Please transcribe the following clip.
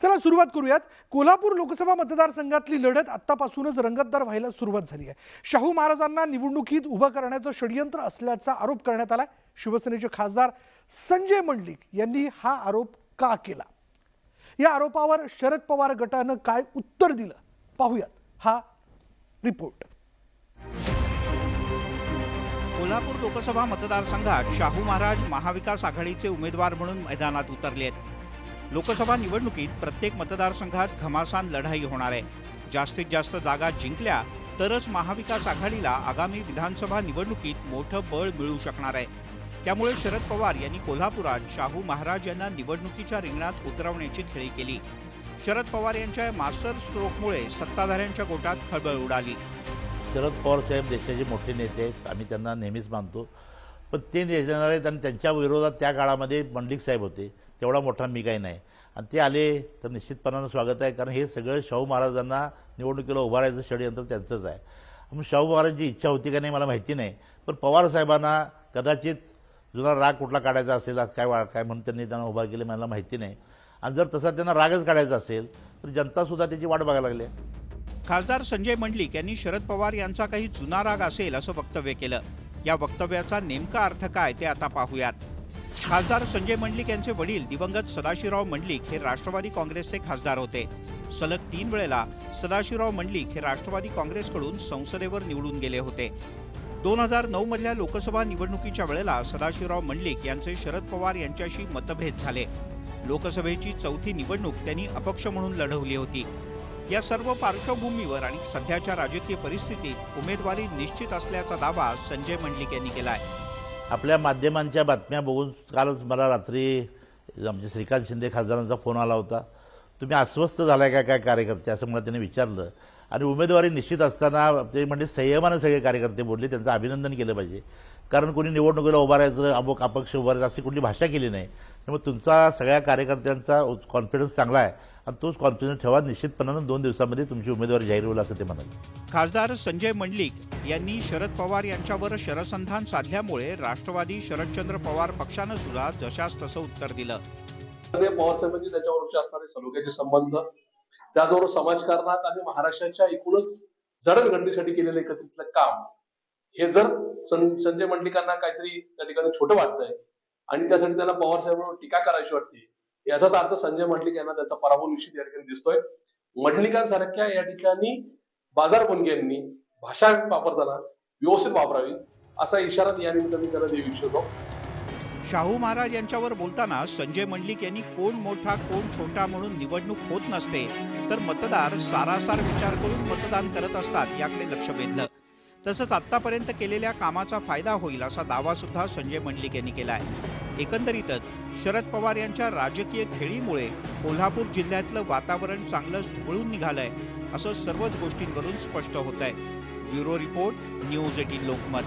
चला सुरुवात करूयात. कोल्हापूर लोकसभा मतदारसंघातली लढत आत्तापासूनच रंगतदार व्हायला सुरुवात झाली आहे. शाहू महाराजांना निवडणुकीत उभं करण्याचं षडयंत्र असल्याचा आरोप करण्यात आला शिवसेनेचे खासदार संजय मंडलिक यांनी हा आरोप का केला? या आरोपावर शरद पवार गटानं काय उत्तर दिलं? पाहूयात हा रिपोर्ट. कोल्हापूर लोकसभा मतदारसंघात शाहू महाराज महाविकास आघाडीचे उमेदवार म्हणून मैदानात उतरले आहेत लोकसभा निवडणुकीत प्रत्येक मतदारसंघात घमासान लढाई होणार आहे. जास्तीत जास्त जागा जिंकल्या तरच महाविकास आघाडीला आगामी विधानसभा निवडणुकीत मोठं बळ मिळू शकणार आहे. त्यामुळे शरद पवार यांनी कोल्हापुरात शाहू महाराज यांना निवडणुकीच्या रिंगणात उतरवण्याची खेळी केली. शरद पवार यांच्या मास्टर स्ट्रोकमुळे सत्ताधाऱ्यांच्या गोटात खळबळ उडाली. शरद पवार साहेब देशाचे मोठे नेते आहेत. आम्ही त्यांना नेहमीच मानतो. पण ते नेणार आहेत आणि त्यांच्या विरोधात त्या काळामध्ये मंडिक साहेब होते. तेवढा मोठा मी काही नाही. आणि ते आले तर निश्चितपणानं स्वागत आहे कारण हे सगळं शाहू महाराजांना निवडणुकीला उभारायचं षडयंत्र त्यांचंच आहे. मग शाहू महाराजांची इच्छा होती का नाही मला माहिती नाही. पण पवार साहेबांना कदाचित जुना राग कुठला काढायचा असेल आज काय वा काय म्हणून त्यांनी त्यांना उभा केले मला माहिती नाही. आणि जर तसा त्यांना रागच काढायचा असेल तर जनतासुद्धा त्याची वाट बघायला लागली. आहे खासदार संजय मंडलिक यांनी शरद पवार यांचा काही जुना राग असेल असं वक्तव्य केलं. या वक्तव्याचा नेमका अर्थ काय ते आता पाहूयात. खासदार संजय मंडलिक यांचे वडील दिवंगत सदाशिवराव मंडलिक हे राष्ट्रवादी काँग्रेसचे खासदार होते. सलग तीन वेळेला सदाशिवराव मंडलिक हे राष्ट्रवादी काँग्रेसकडून संसदेवर निवडून गेले होते. दोन हजार नऊ मधल्या लोकसभा निवडणुकीच्या वेळेला सदाशिवराव मंडलिक यांचे शरद पवार यांच्याशी मतभेद झाले. लोकसभेची चौथी निवडणूक त्यांनी अपक्ष म्हणून लढवली होती. या सर्व पार्श्वभूमीवर आणि सध्याच्या राजकीय परिस्थितीत उमेदवारी निश्चित असल्याचा दावा संजय मंडलिक यांनी केला आहे आपल्या माध्यमांच्या बातम्या बघून कालच मला रात्री आमचे श्रीकांत शिंदे खासदारांचा फोन आला होता. तुम्ही अस्वस्थ झालाय का काय कार्यकर्ते असं मला त्यांनी विचारलं. आणि उमेदवारी निश्चित असताना ते म्हणजे संयमानं सगळे कार्यकर्ते बोलले त्यांचं अभिनंदन केलं पाहिजे. कारण कोणी निवडणुकीला उभारायचं अमुक अपक्ष उभारायचं अशी कुठली भाषा केली नाही. त्यामुळे तुमचा सगळ्या कार्यकर्त्यांचा कॉन्फिडन्स चांगला आहे. आणि तोच कॉन्फिडन्स ठेवा निश्चितपणानं दोन दिवसामध्ये तुमची उमेदवारी जाहीर होईल असं ते म्हणाले. खासदार संजय मंडलिक यांनी शरद पवार यांच्यावर शरसंधान साधल्यामुळे राष्ट्रवादी शरदचंद्र पवार पक्षानं सुद्धा जशास तसं उत्तर दिलं. पवारसाहेबांची त्याच्यावरचे असणारे सलोख्याचे संबंध त्याचबरोबर समाजकारणात आणि महाराष्ट्राच्या एकूणच जडणघडणीसाठी केलेलं एकत्रितलं काम हे जर सं- संजय मंडलिकांना काहीतरी त्या ठिकाणी छोटं वाटतंय आणि त्यासाठी त्यांना पवार साहेबांवर टीका करायची वाटते याचाच अर्थ संजय मंडलिक यांना त्याचा पराभव निश्चित या ठिकाणी दिसतोय. मंडलिकांसारख्या या ठिकाणी बाजार भाषा वापरताना व्यवस्थित वापरावी असा इशारा या निमित्ताने त्याला देऊ इच्छितो. शाहू महाराज यांच्यावर बोलताना संजय मंडलिक यांनी कोण मोठा कोण छोटा म्हणून निवडणूक होत नसते तर मतदार सारासार विचार करून मतदान करत असतात याकडे लक्ष वेधलं. तसंच आत्तापर्यंत केलेल्या कामाचा फायदा होईल असा दावा सुद्धा संजय मंडलिक यांनी केला आहे एकंदरीतच शरद पवार यांच्या राजकीय खेळीमुळे कोल्हापूर जिल्ह्यातलं वातावरण चांगलंच ढवळून निघालंय असं सर्वच गोष्टींवरून स्पष्ट होत आहे bureau report news eighteen Lokmat.